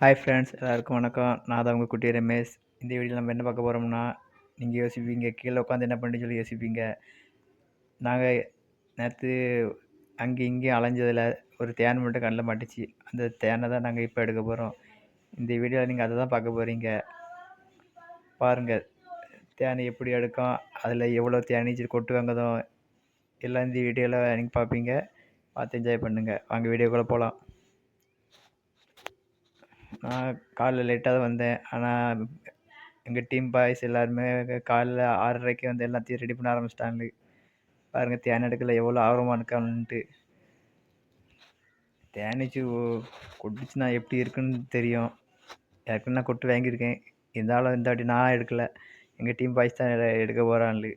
Hi friends எல்லாருக்கும் வணக்கம். நான் தான் உங்கள் குட்டி ரமேஷ். இந்த வீடியோவில் நம்ம என்ன பார்க்க போகிறோம்னா நீங்கள் யோசிப்பீங்க கீழே உட்காந்து என்ன பண்ணி சொல்லி யோசிப்பீங்க. நாங்கள் நேற்று அங்கே இங்கேயும் அலைஞ்சதில் ஒரு தேன் மட்டும் கண்ணில் மாட்டுச்சு. அந்த தேனை தான் நாங்கள் இப்போ எடுக்க போகிறோம் இந்த வீடியோவில் நீங்கள் அதை தான் பார்க்க போகிறீங்க பாருங்கள் தேனை எப்படி எடுக்கும் அதில் எவ்வளோ தேனீச்சு கொட்டு வாங்குதோ எல்லாம் இந்த வீடியோவில் நீங்கள் பார்ப்பீங்க. பார்த்து என்ஜாய் பண்ணுங்கள் வாங்க வீடியோக்குள்ளே போகலாம் நான் காலைல லேட்டாக தான் வந்தேன். ஆனால் எங்கள் டீம் பாய்ஸ் எல்லாருமே காலைல ஆறரைக்கு வந்து எல்லாத்தையும் ரெடி பண்ண ஆரம்பிச்சிட்டாங்க. பாருங்கள் தேன் எடுக்கல எவ்வளோ ஆர்வமாக இருக்கான்ட்டு தேனீச்சு கொட்டுச்சுன்னா எப்படி இருக்குன்னு தெரியும். ஏற்கனவே நான் கொட்டு வாங்கியிருக்கேன். இருந்தாலும் இந்த வாட்டி நான் எடுக்கலை. எங்கள் டீம் பாய்ஸ் தான் எடுக்க போகிறான்லு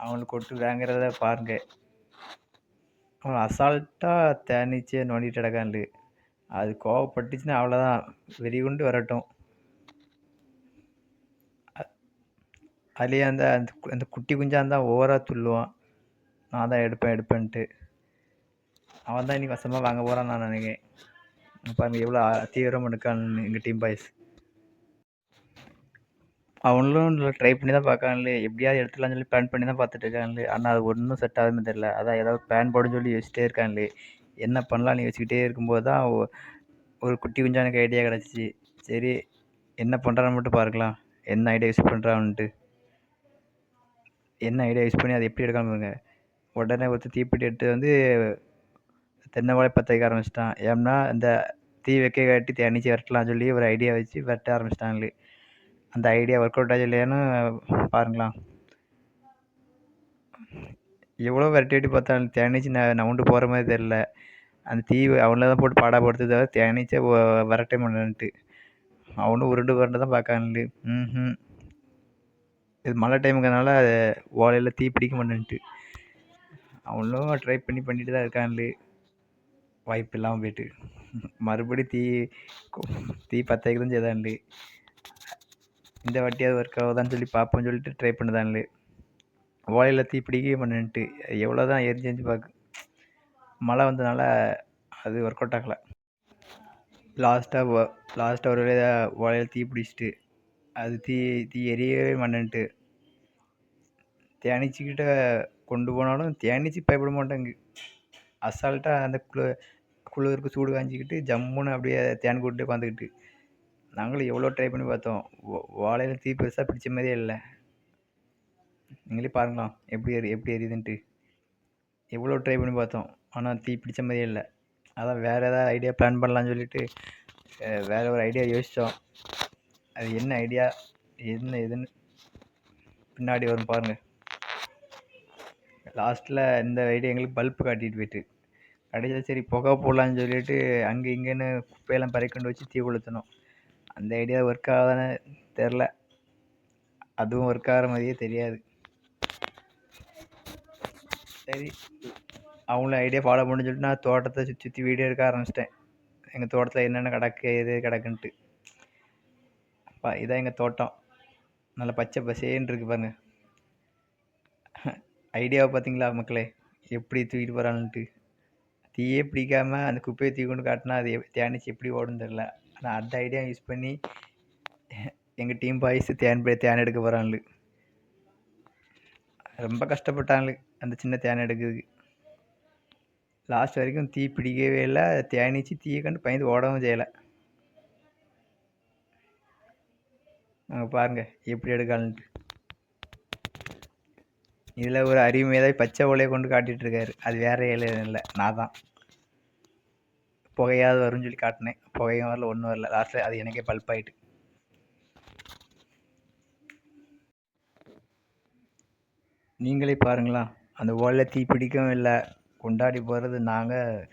அவங்களுக்கு கொட்டு வாங்குறத பாருங்கள் அவன் அசால்ட்டாக தேனீச்சே நோண்டிட்டு கிடக்கான்லு அது கோவப்பட்டுச்சுன்னா அவ்வளோதான் வெறிகுண்டு வரட்டும். அதுலேயே அந்த அந்த அந்த குட்டி குஞ்சாக இருந்தால் ஓவராக துள்ளுவான். நான் தான் எடுப்பேன் எடுப்பேன்ட்டு. அவன் தான் இன்னைக்கு வசமாக வாங்க போகிறான் நான் நினைக்கிறேன். அங்கே எவ்வளோ தீவிரமாக எடுக்கான்னு எங்கள் டீம் பாய்ஸ் அவனும் ட்ரை பண்ணி தான் பார்க்காங்களே எப்படியாவது எடுத்துக்கலாம்னு சொல்லி பிளான் பண்ணி தான் பார்த்துட்டு இருக்காங்களே. ஆனால் அது ஒன்றும் செட் ஆகுதுன்னு தெரில அதான் ஏதாவது பிளான் போடுன்னு சொல்லி யோசிச்சிட்டே இருக்காங்களே. என்ன பண்ணலான்னு யோசிச்சுக்கிட்டே இருக்கும்போது தான் ஒரு குட்டி குஞ்சா எனக்கு ஐடியா கிடச்சிச்சு. சரி என்ன பண்ணுறான்னு மட்டும் பார்க்கலாம். என்ன ஐடியா யூஸ் பண்ணுறான்ட்டு என்ன ஐடியா யூஸ் பண்ணி அதை எப்படி எடுக்காமல் பாருங்க. உடனே ஒருத்தர் தீப்பெட்டி எடுத்து வந்து தென்னை வாழை பற்ற வைக்க ஆரம்பிச்சிட்டான். ஏன்னா இந்த தீ வைக்க காட்டி தேனிச்சு விரட்டலாம் சொல்லி ஒரு ஐடியா வச்சு விரட்ட ஆரம்பிச்சிட்டாங்களே அந்த ஐடியா ஒர்க் அவுட் ஆச்சு இல்லையான்னு பாருங்களாம் எவ்வளோ விரட்டி வெட்டி பார்த்தாலும் தேனீச்சு ந நவுண்டு போகிற மாதிரி தெரில அந்த தீ அவனில் தான் போட்டு பாடாப்படுத்து தவிர தேனீச்சை விரட்ட முடியலன்ட்டு அவனும் உருண்டு புரண்டு தான் பார்க்கான்லு ம் இது மழை டைமுங்கிறனால ஓலையில் தீ பிடிக்க மாட்டேன்ட்டு அவனும் ட்ரை பண்ணி பண்ணிட்டு தான் இருக்கான்லு வாய்ப்பு இல்லாமல் போயிட்டு. மறுபடி தீ தீ பற்ற தான் செய்தான்லு இந்த வாட்டியாவது ஒர்க் ஆகுதான்னு சொல்லி பார்ப்போம்னு சொல்லிட்டு ட்ரை பண்ணுதான்லே ஓலையில் தீ பிடிக்கவே மாட்டேன்ட்டு எவ்வளோ தான் எரிஞ்சு எரிஞ்சு பார்க்கு மழை வந்ததுனால அது ஒர்க் அவுட் ஆகலை. லாஸ்ட்டாக லாஸ்ட்டாக ஒரு வழியாக ஓலையில் தீ பிடிச்சிட்டு அது தீ தீ எரியவே மாட்டேன்ட்டு. தேனீச்சிக்கிட்ட கொண்டு போனாலும் தேனிச்சு பயப்பட மாட்டேங்கு. அசால்ட்டாக அந்த குளு குளிருக்கு சூடு காஞ்சிக்கிட்டு ஜம்முன்னு அப்படியே தேன் கூட்டு உட்காந்துக்கிட்டு. நாங்களும் எவ்வளோ ட்ரை பண்ணி பார்த்தோம். வாழையில் தீ பெருசாக பிடிச்ச மாதிரியே இல்லை. நீங்களே பாருங்களாம் எப்படி எரி எப்படி எரியுதுன்ட்டு. எவ்வளோ ட்ரை பண்ணி பார்த்தோம். ஆனால் தீ பிடிச்ச மாதிரியே இல்லை. அதான் வேறு ஏதாவது ஐடியா பிளான் பண்ணலான்னு சொல்லிட்டு வேறு ஒரு ஐடியா யோசித்தோம் அது என்ன ஐடியா என்ன எதுன்னு பின்னாடி வரும் பாருங்கள் லாஸ்ட்டில் இந்த ஐடியா எங்களுக்கு பல்ப்பு காட்டிட்டு போயிட்டு. கடைசியில் சரி புகை போடலான்னு சொல்லிட்டு அங்கே இங்கேன்னு குப்பையெல்லாம் பறிக்கொண்டு வச்சு தீ கொளுத்தணும் அந்த ஐடியா ஒர்க் ஆகாதானே தெரில அதுவும் ஒர்க் ஆகிற மாதிரியே தெரியாது. சரி. அவங்களும் ஐடியா ஃபாலோ பண்ணு சொல்லிட்டு நான் தோட்டத்தை சுற்றி சுற்றி வீடியோ எடுக்க ஆரம்பிச்சிட்டேன். எங்கள் தோட்டத்தில் என்னென்ன கிடக்கு எது கிடக்குன்ட்டு. அப்பா இதான் எங்கள் தோட்டம். நல்ல பச்சை பசேன்னு இருக்குது பாருங்க. ஐடியாவை பார்த்தீங்களா மக்களே? எப்படி தூக்கிட்டு போகிறான்ட்டு தீயே பிடிக்காமல் அந்த குப்பையை தூக்கி கொண்டு காட்டினா அது தேனிச்சு எப்படி ஓடும் தெரில ஆனால் அந்த ஐடியா யூஸ் பண்ணி எங்கள் டீம் பாய்ஸ் தேன் தேன் எடுக்க போகிறாங்களு ரொம்ப கஷ்டப்பட்டாங்களே அந்த சின்ன தேனை எடுக்கிறதுக்கு. லாஸ்ட் வரைக்கும் தீ பிடிக்கவே இல்லை. தேனிச்சு தீயை கண்டு பயந்து ஓடவும் செய்யலை. அங்கே பாருங்கள் எப்படி எடுக்கலான்ட்டு. இதில் ஒரு அறிவுமையாக பச்சை ஓலையை கொண்டு காட்டிகிட்ருக்காரு அது வேறு இலை இல்லை நான் தான். புகையாவது வரும்னு சொல்லி காட்டினேன். புகையும் வரல ஒன்றும் வரல. லாஸ்ட்டில் அது எனக்கே பல்ப்பாயிட்டு நீங்களே பாருங்களேன் அந்த ஓலை தீ பிடிக்கவும் இல்லை. கொண்டாடி போகிறது நாங்கள்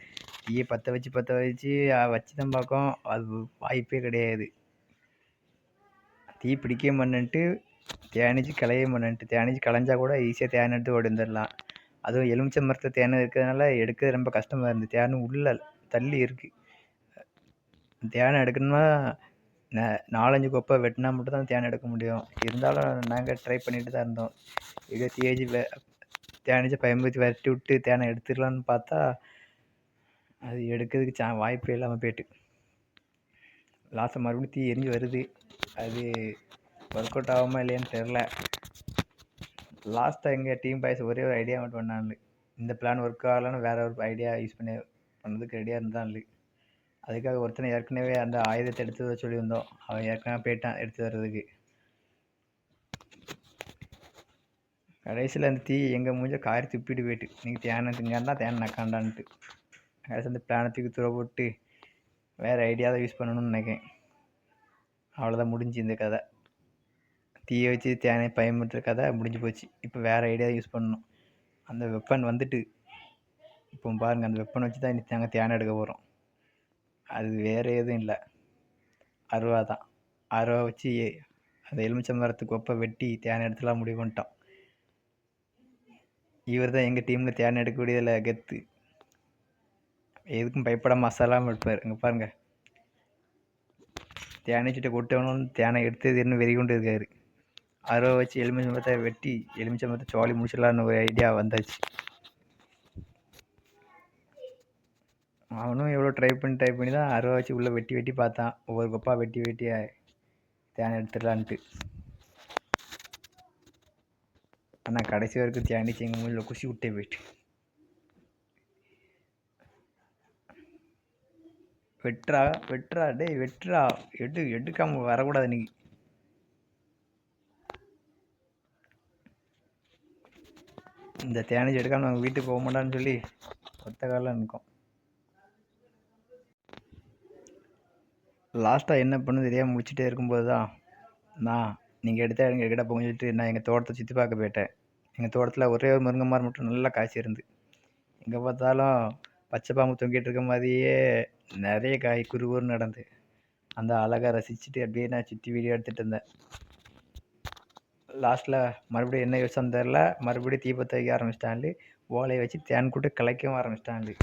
தீயை பற்ற வச்சு பற்ற வச்சு வச்சு தான் பார்க்கோம் அது வாய்ப்பே கிடையாது. தீ பிடிக்க மாட்டேன்ட்டு தேனிச்சு களைய மாட்டேன்ட்டு தேனிச்சு களைஞ்சா கூட ஈஸியாக தேன் எடுத்து ஓடிந்துடலாம் அதுவும் எலுமிச்சை மரத்தில் தேன் இருக்கிறதுனால எடுக்கிறது ரொம்ப கஷ்டமாக இருந்தது. தேன் உள்ளே தள்ளி இருக்குது தேனை எடுக்கணும்னா நாலஞ்சு கொப்பை வெட்டினா மட்டும் தான் தேன் எடுக்க முடியும். இருந்தாலும் நாங்கள் ட்ரை பண்ணிட்டு தான் இருந்தோம். இருபத்தி ஏஜி தேனீச்சை பயன்படுத்தி விரட்டி விட்டு தேனை எடுத்துடலான்னு பார்த்தா அது எடுக்கிறதுக்கு சா வாய்ப்பே இல்லாமல் போயிட்டு. லாஸ்ட்டாக மறுபடியும் தீ எரிஞ்சு வருது. அது ஒர்க் அவுட் ஆகுமா இல்லையான்னு தெரில லாஸ்ட்டாக எங்கள் டீம் பாய்ஸ் ஒரே ஒரு ஐடியா மட்டும் பண்ணாங்க இந்த பிளான் ஒர்க் ஆகலன்னு வேறு ஒரு ஐடியா யூஸ் பண்ணி பண்ணதுக்கு ரெடியாக இருந்தான்லு அதுக்காக ஒருத்தனை ஏற்கனவே அந்த ஆயுதத்தை எடுத்து சொல்லியிருந்தோம். அவன் ஏற்கனவே போயிட்டான் எடுத்து வர்றதுக்கு. கடைசியில் அந்த தீ எங்கள் மூஞ்ச காரி துப்பிட்டு போயிட்டு நீங்கள் தேனை திங்காண்டா தேனை நக்காண்டான்ட்டு கடைசி அந்த பிளானத்துக்கு தூக்கி போட்டு வேறு ஐடியாவை தான் யூஸ் பண்ணணும்னு நினைக்கிறேன். அவ்வளோதான் முடிஞ்சு இந்த கதை. தீயை வச்சு தேனை பயமுறுத்துற கதை முடிஞ்சு போச்சு. இப்போ வேறு ஐடியா யூஸ் பண்ணணும். அந்த வெப்பன் வந்துட்டு இப்போ பாருங்கள் அந்த வெப்பன் வச்சு தான் இன்னைக்கு நாங்கள் தேனை எடுக்க போகிறோம் அது வேறு எதுவும் இல்லை. அருவா தான். அருவா வச்சு அந்த எலுமிச்சை மரத்துக்கு ஒப்ப வெட்டி தேனை எடுத்துலாம் முடிவு பண்ணிட்டோம். இவர் தான் எங்கள் டீமில் தேனை எடுக்கக்கூடியதில் கெத்து. எதுக்கும் பயப்பட மசாலாமல் எடுப்பார். இங்கே பாருங்கள் தேனை சுட்ட கொட்டணும்னு தேனை எடுத்து என்ன வெறி கொண்டு இருக்காரு. அருவா வச்சு எலுமிச்சை மரத்தை வெட்டி எலுமிச்சை மரத்தை சோழி முடிச்சிடலான்னு ஒரு ஐடியா வந்தாச்சு. அவனும் எவ்வளோ ட்ரை பண்ணி ட்ரை பண்ணி தான் அருவா வச்சு உள்ளே வெட்டி வெட்டி பார்த்தான். ஒவ்வொரு கொப்பா வெட்டி வெட்டி தேனை எடுத்துடலான்ட்டு. ஆனால் கடைசி வரைக்கும் தேனி எங்கள் மூஞ்சில் குசி விட்டே போயிட்டு. வெட்டுறா வெட்டுறா டேய் வெட்டுறா. எடு எடுக்காமல் வரக்கூடாது இன்னைக்கு. இந்த தேனீச்சி எடுக்காமல் நாங்கள் வீட்டுக்கு போக மாட்டான்னு சொல்லி ஒத்த காலில் நிற்கும். லாஸ்ட்டாக என்ன பண்ணு தெரியாமல் முடிச்சுட்டே இருக்கும்போது தான் நான் நீங்கள் எடுத்தால் எடுங்க எடுக்கடா போங்கன்னு சொல்லிட்டு நான் எங்கள் தோட்டத்தை சுற்றி பார்க்க போயிட்டேன். எங்கள் தோட்டத்தில் ஒரே ஒரு முருங்கை மரம் மட்டும் நல்லா காய்ச்சி இருந்து. எங்கே பார்த்தாலும் பச்சை பாம்பு தொங்கிட்டு இருக்க மாதிரியே நிறைய காய் குறுகுறுன்னு நடந்து. அந்த அழகாக ரசிச்சுட்டு அப்படியே நான் சுற்றி வீடியோ எடுத்துகிட்டு இருந்தேன். லாஸ்ட்டில் மறுபடியும் என்ன யோசனை தெரில மறுபடியும் தீபத்தை வைக்க ஆரம்பிச்சிட்டான்லு. ஓலையை வச்சு தேன் கூட்டு கலைக்கவும் ஆரம்பிச்சிட்டான்லு.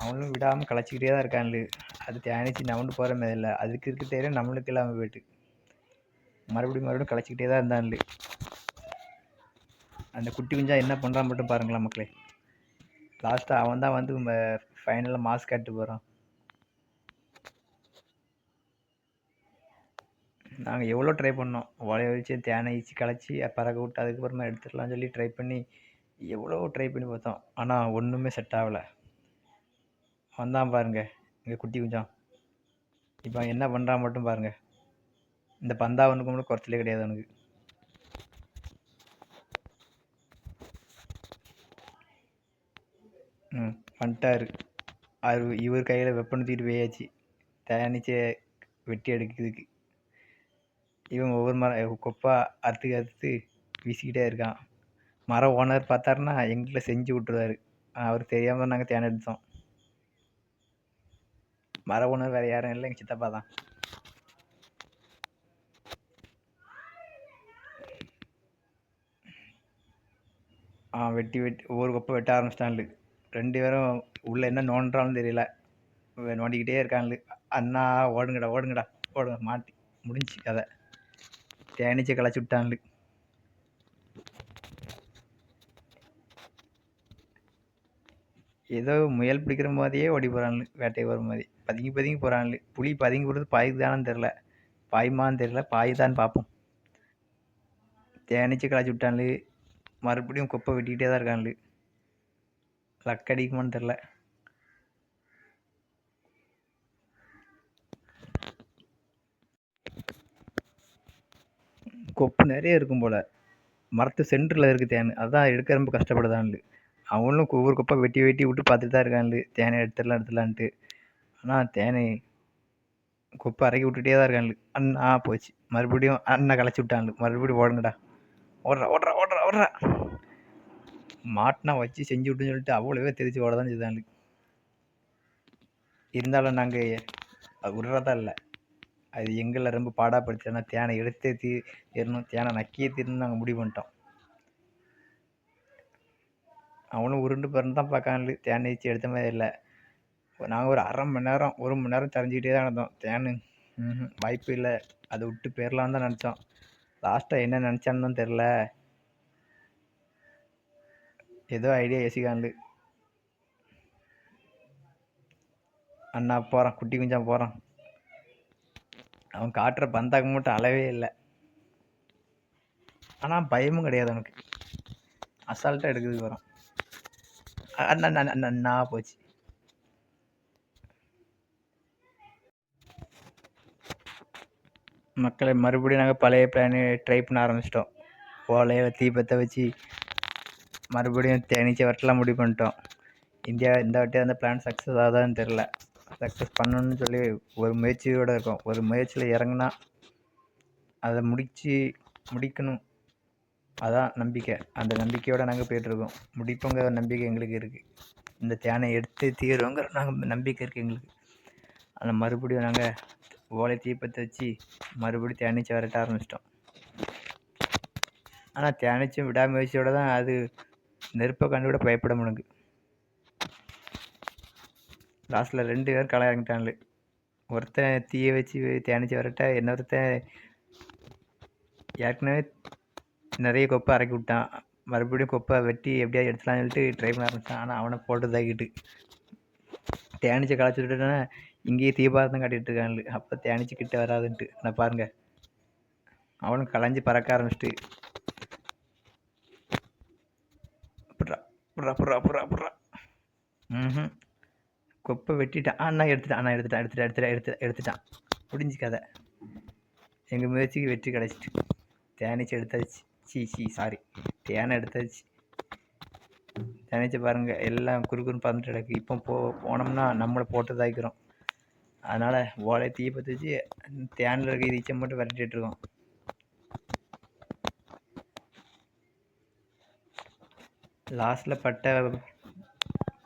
அவனும் விடாமல் கலைச்சிக்கிட்டே தான் இருக்கான்லு. அது தேனிச்சு நவுண்டு போகிற மாதிரி இல்லை. அதுக்கு இருக்க தெரியும் நம்மளுக்கு இல்லாமல் போயிட்டு. மறுபடியும் மறுபடியும் கலைச்சிக்கிட்டே தான் இருந்தான்லு. அந்த குட்டி குஞ்சா என்ன பண்ணுறான் மட்டும் பாருங்களேன் மக்களே. லாஸ்ட்டாக அவன் தான் வந்து ஃபைனலாக மாஸ்க் காட்டு போகிறான் நாங்கள் எவ்வளோ ட்ரை பண்ணோம். ஒலைய வச்சு தேனை வச்சு கலைச்சி பறக்க விட்டு அதுக்கப்புறமா எடுத்துடலாம்னு சொல்லி ட்ரை பண்ணி எவ்வளோ ட்ரை பண்ணி பார்த்தோம். ஆனால் ஒன்றுமே செட் ஆகலை. வந்தான் பாருங்கள் இங்கே குட்டி குஞ்சான். இப்போ அவன் என்ன பண்ணுறான் மட்டும் பாருங்கள் இந்த பந்தா ஒன்றுக்கு மட்டும் குறைச்சலே கிடையாது அவனுக்கு. ம் வந்துட்டாரு அது இவர் கையில் வெப்பன் தூக்கிட்டு போயாச்சு. தேனிச்சை வெட்டி எடுக்கிறதுக்கு. இவன் ஒவ்வொரு மரம் கொப்பா அறுத்து அறுத்து வீசிக்கிட்டே இருக்கான். மரம் ஓனர் பார்த்தாருன்னா எங்களை செஞ்சு விட்ருவாரு அவர் தெரியாமல் நாங்கள் தேனை எடுத்தோம். மரபுணர் ஓனர் வேறு யாரும் இல்லை எங்கள் சித்தப்பா தான். ஆ வெட்டி வெட்டி ஒவ்வொரு கொப்பை வெட்ட ஆரம்பிச்சிட்டான்லு. ரெண்டு பேரும் உள்ளே என்ன நோண்டுறான்னு தெரியல. நோண்டிக்கிட்டே இருக்கான்லு. அண்ணா ஓடுங்கடா ஓடுங்கடா ஓடுங்க மாட்டி முடிஞ்சு கதை. தேனிச்சை களைச்சி விட்டான்லு. ஏதோ முயல் பிடிக்கிற மாதிரியே ஓடி போகிறான்லு வேட்டைக்கு வர மாதிரி. பதுங்கி பதுங்கி போகிறான்லு புலி பதுங்கி போகிறது பாய்க்கு தெரில பாய்மான்னு தெரில பாயுதான்னு பார்ப்போம் தேனிச்சு கலாச்சி விட்டான்லு மறுபடியும் குப்பை வெட்டிக்கிட்டே தான் இருக்கான்லு லக் அடிக்குமான்னு தெரில கொப்பு நிறைய இருக்கும் போல். மரத்து சென்டரில் இருக்குது தேன். அதான் எடுக்க ரொம்ப கஷ்டப்படுதான்லு அவனும் ஒவ்வொரு கொப்பை வெட்டி வெட்டி விட்டு பார்த்துட்டு தான் இருக்கான்லு தேனை எடுத்துடலாம் எடுத்துடலான்ட்டு. ஆனால் தேனை குப்பை அரைக்கி விட்டுட்டே தான் இருக்கான்லு. அண்ணா போச்சு. மறுபடியும் அண்ணா களைச்சி விட்டான்லு. மறுபடியும் ஓடுங்கடா. ஓடுறா ஓடுறா ஓடுறா ஓடுறா. மாட்டினா வச்சு செஞ்சு விட்டுன்னு சொல்லிட்டு அவ்வளோவே தெரிச்சு ஓட தான் செய்தான்லு. இருந்தாலும் நாங்கள் விடுறதா இல்லை. அது எங்களை ரொம்ப பாடாப்படுத்தினா தேனை எடுத்தே தீ தீரணும் தேனை நக்கியே தீரணும் நாங்கள் முடிவு பண்ணிட்டோம். அவனும் உருண்டு பிறந்து தான் பார்க்கான்லு தேனை வச்சு எடுத்த மாதிரி இல்லை. நாங்கள் ஒரு அரை மணி நேரம் ஒரு மணி நேரம் தெரிஞ்சுக்கிட்டே தான் இருந்தோம் தேனு ம் வாய்ப்பு இல்லை அதை விட்டு போயிடலான்னு தான் நினச்சோம் லாஸ்ட்டாக என்ன நினச்சான்னு தான் தெரில ஏதோ ஐடியா யோசிக்கான்லு அண்ணா போகிறான் குட்டி குஞ்சா போகிறான் அவன் காட்டுற பந்தாக்கு மட்டும் அளவே இல்லை ஆனால் பயமும் கிடையாது அவனுக்கு அசால்ட்டாக எடுக்கிறதுக்கு வரும் அண்ணா போச்சு மக்களை மறுபடியும் நாங்கள் பழைய பிளானு ட்ரை பண்ண ஆரம்பிச்சிட்டோம். ஓலையை தீ பற்ற வச்சு மறுபடியும் தேனீச்சை வரட்டெலாம் முடிவு பண்ணிட்டோம். இந்தியா இந்த வாட்டி அந்த பிளான் சக்ஸஸ் ஆகுதான்னு தெரில சக்ஸஸ் பண்ணணும்னு சொல்லி ஒரு முயற்சியோடு இருக்கும். ஒரு முயற்சியில் இறங்கினா அதை முடித்து முடிக்கணும். அதான் நம்பிக்கை. அந்த நம்பிக்கையோடு நாங்கள் போயிட்டுருக்கோம். முடிப்போங்கிற நம்பிக்கை எங்களுக்கு இருக்குது இந்த தேனை எடுத்து தீருவோங்கிற நாங்கள் நம்பிக்கை இருக்குது எங்களுக்கு. அதை மறுபடியும் நாங்கள் ஓலை தீப்பற்ற வச்சு மறுபடியும் தேனீச்சை விரட்ட ஆரம்பிச்சிட்டோம். ஆனால் தேனீச்சும் விடாமுயற்சியோடு தான் அது நெருப்பை கண்டு கூட பயப்பட முடியுது லாஸ்ட்டில் ரெண்டு பேர் களை இறங்கிட்டாங்களே ஒருத்தன் தீயை வச்சு தேனீச்சை விரட்ட இன்னொருத்தன் ஏற்கனவே நிறைய கொப்பை இறக்கி விட்டான். மறுபடியும் கொப்பை வெட்டி எப்படியாவது எடுத்துலான்னு சொல்லிட்டு ட்ரை பண்ண ஆரம்பித்தான் ஆனால் அவனை போட்டு தாக்கிட்டு தேனீச்சை களைச்சி விட்டுட்டோன்னா இங்கேயே தீபாரதம் காட்டிகிட்டு இருக்காங்க அப்போ தேனிச்சு கிட்ட வராதுன்ட்டு. நான் பாருங்க. அவனும் களைஞ்சி பறக்க ஆரம்பிச்சிட்டு. புட்றா புட்றா புட்றா புட்றா புட்றா. ம் கொப்பை வெட்டிட்டான். அண்ணா எடுத்துட்டான். அண்ணா எடுத்துட்டான். எடுத்துட்டான் எடுத்துட்டான் எடுத்து எடுத்துட்டான். முடிஞ்சு கதை. எங்கள் முயற்சிக்கு வெற்றி கிடச்சிட்டு. தேனிச்சு எடுத்தாச்சு. சி சி சாரி தேனை எடுத்தாச்சு. தேனீச்சி பாருங்கள் எல்லாம் குறுக்குன்னு பறந்துட்டு கிடக்கு. இப்போ போ போனோம்னா நம்மளை போட்டு தாய்க்கிறோம் அதனால் ஓலை தீ பற்றி வச்சு தேனில் இருக்க ஈச்சை மட்டும் விரட்டிகிட்ருக்கோம் லாஸ்ட்டில் பட்ட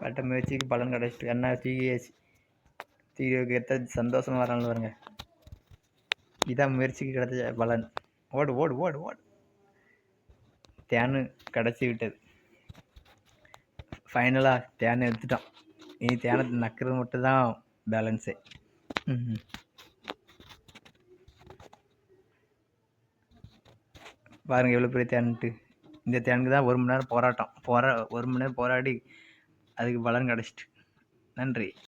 பட்ட முயற்சிக்கு பலன் கிடச்சிட்டு என்ன தூக்கி தூக்கி எத்த சந்தோஷமாக வரான்னு பாருங்க. இதான் முயற்சிக்கு கிடைச்ச பலன். ஓடு ஓடு ஓடு ஓடு. தேனு கிடச்சி விட்டது. ஃபைனலாக தேனை எடுத்துட்டோம் இனி தேனை நக்கிறது மட்டும் தான் பேலன்ஸு Mm-hmm. பாருங்கள் எவ்வளோ பெரிய தேன்ட்டு. இந்த தேனுக்கு தான் ஒரு மணி நேரம் போராட்டம். போரா ஒரு மணி நேரம் போராடி அதுக்கு பலன் கிடச்சிட்டு. நன்றி.